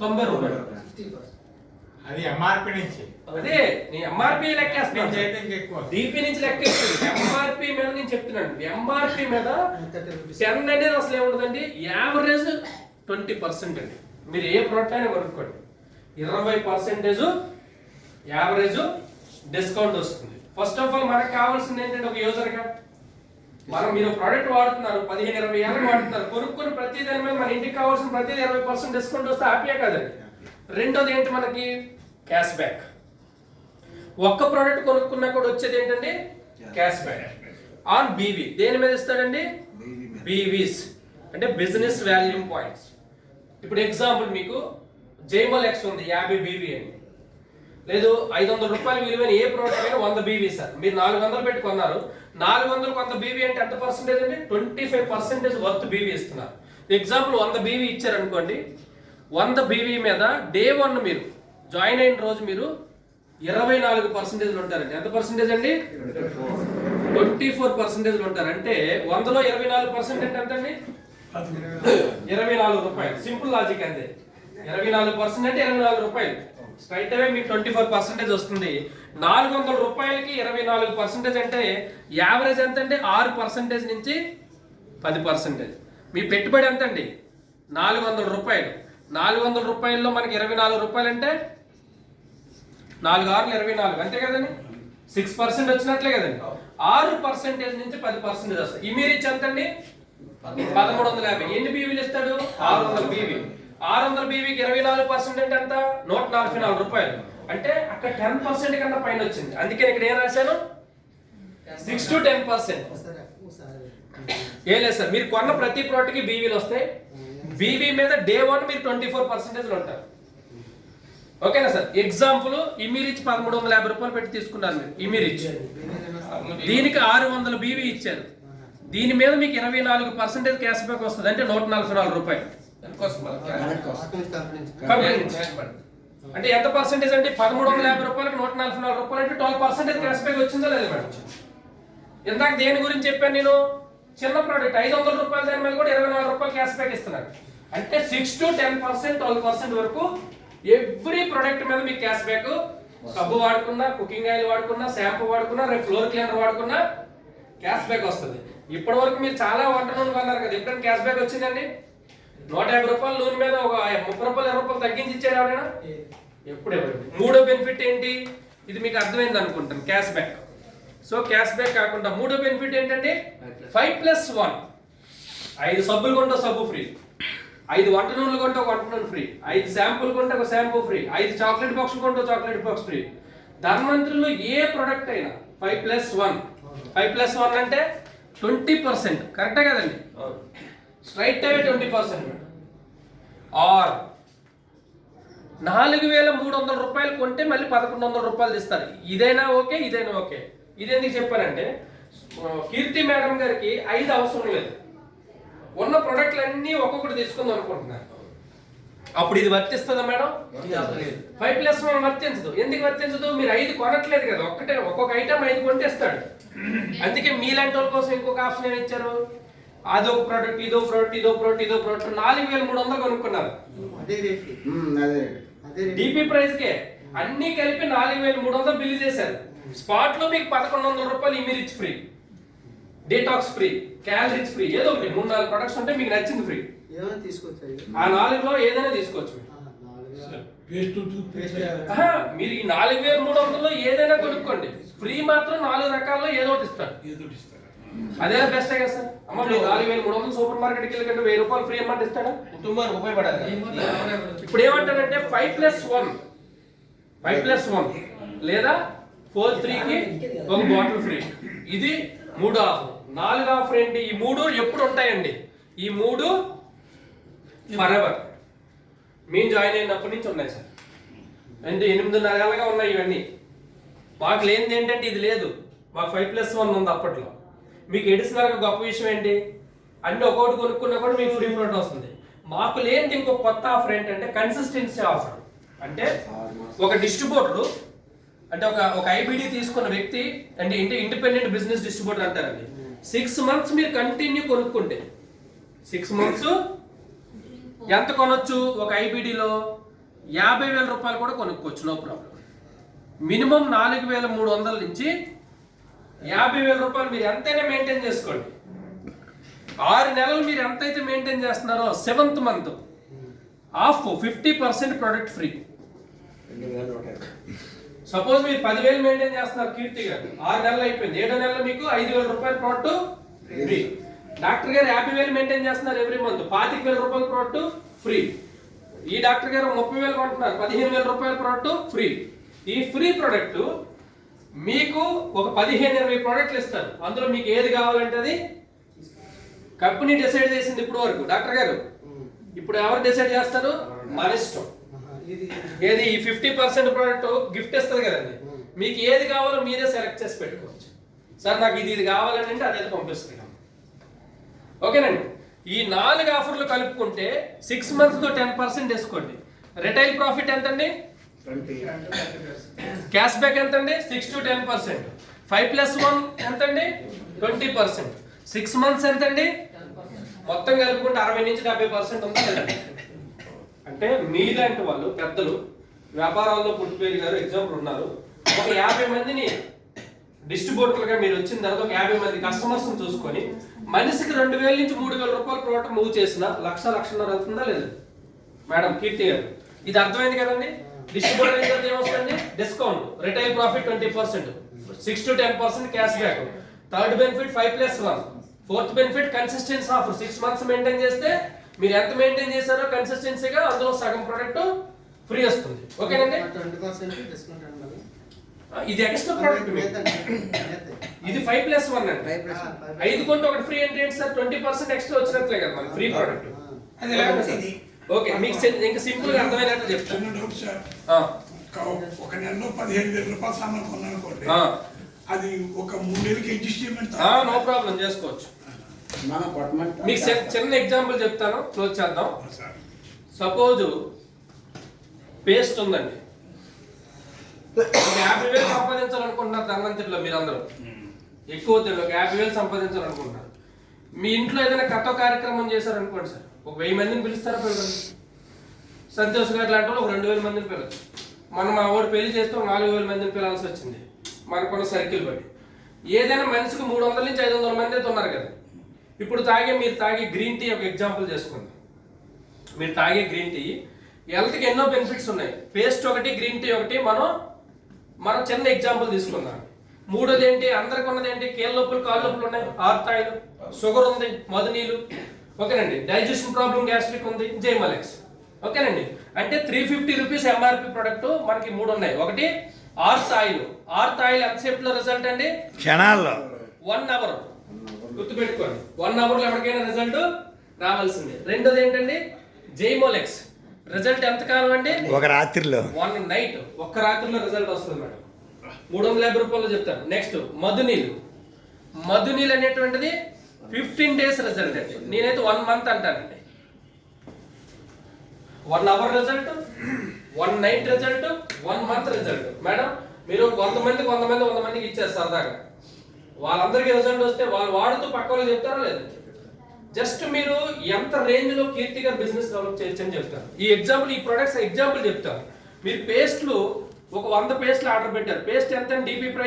తొంభై రూపాయలు. అది ఎంఆర్పి నుంచి. అదే నీ ఎంఆర్పి ఎక్కువ. డిపి నుంచి లెక్కేస్తుంది ఎంఆర్పి మీద నేను చెప్తున్నాను. ఎంఆర్పి మీద టెన్ అనేది అసలు ఏముండదండి? యావరేజ్ ట్వంటీ పర్సెంట్ అండి. మీరు ఏ ప్రోడక్ట్ అయినా కొనుక్కోండి. ఇరవై పర్సెంటేజ్ యావరేజ్ డిస్కౌంట్ వస్తుంది. ఫస్ట్ ఆఫ్ ఆల్ మనకు కావాల్సింది ఏంటంటే ఒక యూజర్గా మనం మీరు ప్రోడక్ట్ వాడుతున్నారు పదిహేను ఇరవై ఏళ్ళు వాడుతున్నారు కొనుక్కుని ప్రతి దాని మీద మన ఇంటికి కావాల్సిన ప్రతి ఇరవై పర్సెంట్ డిస్కౌంట్ వస్తే హ్యాపీయే కదండి. రెండోది ఏంటి మనకి? క్యాష్ బ్యాక్ ఒక్క ప్రోడక్ట్ కొనుక్కున్నా కూడా వచ్చేది ఏంటండి? క్యాష్ బ్యాక్ ఆన్ బీవీ దేని మీద ఇస్తాడండి బీవీస్ అంటే బిజినెస్ వాల్యూమ్ పాయింట్స్ ఇప్పుడు ఎగ్జాంపుల్ మీకు జైమల్ ఎక్స్ ఉంది యాభై బీవీ అని లేదు ఐదు వందల రూపాయలు విలువైన ఏ ప్రోడక్ట్ అయినా వంద బీవీ సార్. మీరు నాలుగు వందలు పెట్టి కొన్నారు. నాలుగు వందలు వంద బీవీ అంటే ఎంత పర్సెంటేజ్ అండి? Twenty five percentage worth BV ఇస్తున్నారు. ఎగ్జాంపుల్ వంద బీవీ ఇచ్చారనుకోండి. వంద బీవీ మీద డే వన్ మీరు జాయిన్ అయిన రోజు మీరు ఇరవై నాలుగు పర్సెంటేజ్లు ఉంటారండి. ఎంత పర్సెంటేజ్ అండి? ట్వంటీ ఫోర్ పర్సెంటేజ్లు ఉంటారు. అంటే వందలో ఇరవై నాలుగు పర్సెంట్ అంటే ఎంత అండి ఇరవై నాలుగు రూపాయలు. సింపుల్ లాజిక్ అంతే. ఇరవై నాలుగు పర్సెంట్ అంటే ఇరవై నాలుగు రూపాయలు. స్ట్రైట్ అవే మీకు ట్వంటీ ఫోర్ పర్సెంటేజ్ వస్తుంది. నాలుగు వందల రూపాయలకి ఇరవై నాలుగు పర్సెంటేజ్ అంటే యావరేజ్ ఎంత అంటే ఆరు పర్సెంటేజ్ నుంచి పది పర్సెంటేజ్. మీ పెట్టుబడి ఎంత అండి నాలుగు వందల రూపాయలు. నాలుగు వందల రూపాయల్లో మనకి ఇరవై నాలుగు రూపాయలు అంటే నాలుగు ఆరులు ఇరవై నాలుగు. అంతే కదండి? సిక్స్ పర్సెంట్ వచ్చినట్లే కదండి. ఆరు పర్సెంటేజ్ నుంచి పది పర్సెంటేజ్ వస్తుంది ఇమీరిచ్ ఎంత అండి పదమూడు వందల యాభై. ఎన్ని బీవీలు ఇస్తాడు? ఆరు వందల బీవీ. ఆరు వందల బీవీకి ఇరవై నాలుగు పర్సెంట్ అంటే ఎంత? నూట నలభై నాలుగు రూపాయలు. అంటే అక్కడ టెన్ పర్సెంట్ కన్నా పైన వచ్చింది. అందుకే ఇక్కడ ఏం రాశాను? సిక్స్ టు టెన్ పర్సెంట్ ఏం లేదు సార్ మీరు కొన్న ప్రతి ప్రోడక్ట్కి బీవీలు వస్తాయి. బీవీ మీద డే వన్ మీరు ట్వంటీ ఫోర్ పర్సెంటేజ్లు ఉంటారు. ఓకేనా సార్? ఎగ్జాంపుల్ ఇమిరిచ్ పదమూడు వందల యాభై రూపాయలు పెట్టి తీసుకున్నారు మీరు. ఇమిరిచ్ దీనికి ఆరు వందల బీవీ ఇచ్చారు. దీని మీద మీకు ఇరవై నాలుగు పర్సెంటేజ్ క్యాష్ బ్యాక్ వస్తుంది. అంటే నూట నలభై నాలుగు రూపాయలు. అంటే ఎంత పర్సెంటేజ్ అంటే పదమూడు వందల యాభై రూపాయలకి నూట నలభై నాలుగు రూపాయలు అంటే ట్వెల్వ్ పర్సెంటేజ్ క్యాష్ బ్యాక్ వచ్చిందా లేదా మేడం? ఇందాక దేని గురించి చెప్పాను నేను? చిన్న ప్రోడక్ట్ ఐదు వందల రూపాయల దాని మీద కూడా ఇరవై నాలుగు రూపాయలు క్యాష్ బ్యాక్ ఇస్తున్నాను అంటే six to ten percent twelve percent వరకు ఎవ్రీ ప్రోడక్ట్ మీద మీకు క్యాష్ బ్యాక్ సబ్బు వాడుకున్నా కుకింగ్ ఆయిల్ వాడుకున్నా షాంపూ వాడుకున్నా రేపు ఫ్లోర్ క్లీనర్ వాడుకున్నా క్యాష్ బ్యాక్ వస్తుంది. ఇప్పటి వరకు మీరు చాలా వంట నూనె కొన్నారు కదా. ఎప్పుడైనా క్యాష్ బ్యాక్ వచ్చిందండి? నూట యాభై రూపాయల నూనె మీద ఒక ముప్పై రూపాయలు ఇరవై రూపాయలు తగ్గించి ఇచ్చాడు ఎవరైనా? ఎప్పుడు మూడో బెనిఫిట్ ఏంటి? ఇది మీకు అర్థమైంది అనుకుంటాను cash back. So cash back కాకుండా మూడో బెనిఫిట్ ఏంటంటే ఫైవ్ ప్లస్ వన్. ఐదు సబ్బులు కొంటే సబ్బు ఫ్రీ. ఐదు వంట నూనెలు కొంటే ఒక వంట నూనె ఫ్రీ. ఐదు షాంపూలు కొంటే ఒక షాంపూ ఫ్రీ. ఐదు చాక్లెట్ బాక్స్ కొంటే చాక్లెట్ బాక్స్ ఫ్రీ. ధన్వంతరిలో ఏ ప్రొడక్ట్ అయినా five plus one. Five plus one అంటే ట్వంటీ పర్సెంట్. కరెక్టే కదండి? Straight away twenty percent or నాలుగు వేల మూడు వందల రూపాయలు కొంటే మళ్ళీ పదకొండు వందల రూపాయలు ఇస్తారు ఇదైనా ఓకే ఇదైనా ఓకే. ఇదెందుకు చెప్పానంటే ఆ, కీర్తి మేడం గారికి ఐదు అవసరం లేదు. ఉన్న ప్రొడక్ట్లు అన్నీ ఒక్కొక్కటి తీసుకుందాం అనుకుంటున్నారు. అప్పుడు ఇది వర్తిస్తుందా మేడం? ఫైవ్ ప్లస్ వన్ వర్తించదు. ఎందుకు వర్తించదు? మీరు ఐదు కొనట్లేదు కదా ఒక్కటే ఒక్కొక్క ఐటమ్ ఐదు కొంటే ఇస్తాడు అందుకే మీలాంటి వాళ్ళ కోసం ఇంకొక ఆప్షన్ ఏమి ఇచ్చారు? అదో ప్రోడక్ట్ ఇదో ప్రోడక్ట్ ఇదో ప్రోడక్ట్ ఇదో ప్రోడక్ట్ నాలుగు వేల మూడు వందలు కొనుక్కున్నారు. అదే రేట్. అదే అదే రేట్. డిపి ప్రైస్ కే అన్ని కలిపి నాలుగు వేల మూడు వందలు బిల్ చేశారు. స్పాట్లో మీకు పదకొండు వందల రూపాయలు ఇమిరిచ్ free detox free calories free ఏదో ఒకటి. మూడు నాలుగు ప్రొడక్ట్స్ ఉంటే మీకు నచ్చింది ఫ్రీ ఏమైనా తీసుకొచ్చాయి ఆ నాలుగులో ఏదైనా తీసుకోవచ్చు మీరు. పేస్ట్ ఆహా, మీరు ఈ నాలుగు వేల మూడు వందల్లో ఏదైనా కొనుక్కోండి. ఫ్రీ మాత్రం నాలుగు రకాల్లో ఏదో ఒకటి ఇస్తాడు అదే బెస్ట్ కదా సార్. అమ్మ మీరు నాలుగు వేల మూడు వందలు సూపర్ మార్కెట్కి వెళ్ళి కంటే వెయ్యి రూపాయలు ఫ్రీ అమౌంట్ ఇస్తాడా? కుటుంబానికి ఉపయోగపడాలి ఇప్పుడు ఏమంటారంటే five plus one five plus one లేదా ఫోర్ త్రీకి ఒక బాటిల్ ఫ్రీ ఇది మూడు ఆఫర్ నాలుగు ఆఫర్ ఏంటి? ఈ మూడు ఎప్పుడు ఉంటాయండి? ఈ మూడు ఫర్ ఎవర్ మేము జాయిన్ అయినప్పటి నుంచి ఉన్నాయి సార్. అంటే ఎనిమిదిన్నర ఏళ్ళగా ఉన్నాయి ఇవన్నీ. మాకు లేనిది ఏంటంటే ఇది లేదు. మాకు ఫైవ్ ప్లస్ వన్ ఉంది అప్పట్లో. మీకు ఎడిషనల్గా గొప్ప విషయం ఏంటి? అన్ని ఒక్కొక్కటి కొనుక్కున్నా కూడా మీకు ఫ్రీ ప్రోడక్ట్ వస్తుంది. మాకు లేనిది ఇంకో కొత్త ఆఫర్ ఏంటంటే కన్సిస్టెన్సీ ఆఫర్ అంటే ఒక డిస్ట్రిబ్యూటర్ అంటే ఒక ఒక ఐబిడి తీసుకున్న వ్యక్తి అంటే ఇంటి ఇండిపెండెంట్ బిజినెస్ డిస్ట్రిబ్యూటర్ అంటారండి. సిక్స్ మంత్స్ మీరు కంటిన్యూ కొనుక్కుంటే సిక్స్ మంత్స్ ఎంత కొనొచ్చు? ఒక ఐబిడిలో యాభై వేల రూపాయలు కూడా కొనుక్కోవచ్చు నో ప్రాబ్లం మినిమం నాలుగు వేల మూడు వందల నుంచి యాభై వేల రూపాయలు మీరు ఎంతైనా మెయింటైన్ చేసుకోండి. ఆరు నెలలు మీరు ఎంతైతే మెయింటైన్ చేస్తున్నారో seventh month. Off fifty percent product free suppose మీరు పదివేలు మెయింటైన్ చేస్తున్నారు కీర్తి గారు. ఆరు నెలలు అయిపోయింది. ఏడో నెలలో మీకు ఐదు వేల రూపాయల ప్రోడక్ట్ ఫ్రీ డాక్టర్ గారు యాభై వేలు మెయింటైన్ చేస్తున్నారు ఎవ్రీ మంత్ పాతిక వేల రూపాయల ప్రోడక్ట్ ఫ్రీ ఈ డాక్టర్ గారు ముప్పై వేలు కొంటున్నారు. పదిహేను వేల రూపాయల ప్రోడక్ట్ ఫ్రీ ఈ ఫ్రీ ప్రోడక్ట్ మీకు ఒక పదిహేను ఇరవై ప్రోడక్ట్లు ఇస్తారు అందులో మీకు ఏది కావాలంటే అది కంపెనీ డిసైడ్ చేసింది ఇప్పుడు వరకు. డాక్టర్ గారు ఇప్పుడు ఎవరు డిసైడ్ చేస్తారు? మన ఇష్టం. ఏది? ఈ ఫిఫ్టీ పర్సెంట్ ప్రోడక్ట్ గిఫ్ట్ ఇస్తుంది కదండి. మీకు ఏది కావాలో మీరే సెలెక్ట్ చేసి పెట్టుకోవచ్చు. సార్ నాకు ఇది ఇది కావాలని అంటే అదే పంపిస్తుంది ఓకేనండి. ఈ నాలుగు ఆఫర్లు కలుపుకుంటే six మంత్స్తో ten percent discount. Retail profit ఎంతండి? క్యాష్ బ్యాక్ ఎంతండి? Six to ten percent. Five plus one ఎంత అండి ట్వంటీ పర్సెంట్. సిక్స్ మంత్స్ ఎంత అండి మొత్తం కలుపుకుంటే అరవై నుంచి డెబ్బై పర్సెంట్ ఉందా అంటే మీలాంటి వాళ్ళు పెద్దలు వ్యాపారాల్లో పుట్టిపోయి గారు ఎగ్జాంపుల్ ఉన్నారు. ఒక యాభై మందిని డిస్ట్రిబ్యూటర్లుగా మీరు వచ్చిన తర్వాత ఒక యాభై మంది కస్టమర్స్ చూసుకొని మనిషికి రెండు వేల నుంచి మూడు వేల రూపాయల ప్రోడక్ట్ మూవ్ చేసిన లక్ష లక్షన్నర అవుతుందా లేదా? మేడం కీర్తి గారు. ఇది అర్థమైంది కదండి? డిస్ట్రిబ్యూటర్ అయితే ఏమొస్తుంది discount retail profit twenty percent six to ten percent cash back third benefit five plus one fourth benefit consistency offer six months maintain చేస్తే మీరు ఎంత మెయింటైన్ చేశారో కన్సిస్టెన్సీగా అందులో సగం ప్రోడక్ట్ ఫ్రీ వస్తుంది. ఓకేనండి. ఇది ఎక్స్ట్రా ప్రోడక్ట్. ఇది ఫైవ్ ప్లస్ వన్ అండి. Five plus one. ఐదు కొంటే ఒకటి ఫ్రీ అంటే ఏంటి సార్? ట్వంటీ పర్సెంట్ ఎక్స్ట్రా వచ్చినట్లే కదా మనకి ఫ్రీ ప్రోడక్ట్ ఓకే మీకు ఇంకా సింపుల్గా అర్థమైనట్టు చెప్తాను చిన్న డౌట్ సార్ ఆ, ఒక- నెలలో పదిహేను వేల రూపాయల సామాన్ కొన్నాను అనుకోండి ఆ. అది ఒక మూడు నెలలకి అడ్జస్ట్మెంట్ ఆ, నో ప్రాబ్లం చేసుకోవచ్చు. మీకు చిన్న ఎగ్జాంపుల్ చెప్తాను క్లోజ్ చేద్దాం. సపోజ్ పేస్ట్ ఉందండి. ఒక యాభై వేలు సంపాదించాలనుకుంటున్నారు ధన్వంతరిలో మీరందరూ. ఎక్కువ ఒక యాభై వేలు సంపాదించాలనుకుంటున్నారు. మీ ఇంట్లో ఏదైనా కథ కార్యక్రమం చేశారనుకోండి సార్. ఒక వెయ్యి మందిని పిలుస్తారా పిల్లలు. సంతోష్ గారు లాంటి వాళ్ళు ఒక రెండు వేల మందిని పిలవచ్చు. మనం మా వాడు పెళ్ళి చేస్తే నాలుగు వేల మందిని పిలాల్సి వచ్చింది. మనకున్న సర్కిల్ బట్టి. ఏదైనా మనిషికి మూడు వందల నుంచి ఐదు వందల మంది అయితే ఉన్నారు కదా. ఇప్పుడు తాగే మీరు తాగే గ్రీన్ టీ ఒక ఎగ్జాంపుల్ చేసుకోండి మీరు తాగే గ్రీన్ టీ హెల్త్కి ఎన్నో బెనిఫిట్స్ ఉన్నాయి. పేస్ట్ ఒకటి గ్రీన్ టీ ఒకటి మనం మనం చిన్న ఎగ్జాంపుల్ తీసుకుందాం. మూడోది ఏంటి? అందరికి ఉన్నది ఏంటి? కీళ్ళ నొప్పులు కాళ్ళ నొప్పులు ఉన్నాయి? ఆర్తాయిలు షుగర్ ఉంది మధునీలు ఓకేనండి. డైజెషన్ ప్రాబ్లం గ్యాస్ట్రిక్ ఉంది. జైమలెక్స్ ఓకేనండి. అంటే three fifty rupees MRP product మనకి మూడు ఉన్నాయి. ఒకటి ఆర్త్ ఆయిల్ ఆర్త్ ఆయిల్ ఎంతసేపులో రిజల్ట్ అండి? క్షణాల్లో. వన్ అవర్ గుర్తుపెట్టుకోండి. వన్ అవర్లో ఎవరికైనా రిజల్ట్ రావాల్సిందే. రెండోది ఏంటండి? జైమోలెక్స్ రిజల్ట్ ఎంత కాలం అండి? ఒక రాత్రిలో. వన్ నైట్ ఒక్క రాత్రిలో రిజల్ట్ వస్తుంది మేడం. మూడు వందల యాభై రూపాయలు చెప్తాను. నెక్స్ట్ మధునీలు మధునీలు అనేటువంటిది ఫిఫ్టీన్ డేస్ రిజల్ట్ అండి నేనైతే one month అంటానండి. One hour result one night result one month result madam మీరు వంద కొంతమంది వంద మంది వంద మందికి ఇచ్చారు సరదాగా. వాళ్ళందరికీ రిజల్ట్ వస్తే వాళ్ళు వాడుతూ పక్క వాళ్ళు చెప్తారా లేదా? జస్ట్ మీరు ఎంత రేంజ్లో కీర్తిగా బిజినెస్ డెవలప్ చేయొచ్చు అని చెప్తారు. ఈ ఎగ్జాంపుల్ ఈ ప్రొడక్ట్స్ ఎగ్జాంపుల్ చెప్తారు మీరు పేస్ట్లు ఒక వంద పేస్ట్లు ఆర్డర్ పెట్టారు. పేస్ట్ ఎంత డీపీ ప్రైస్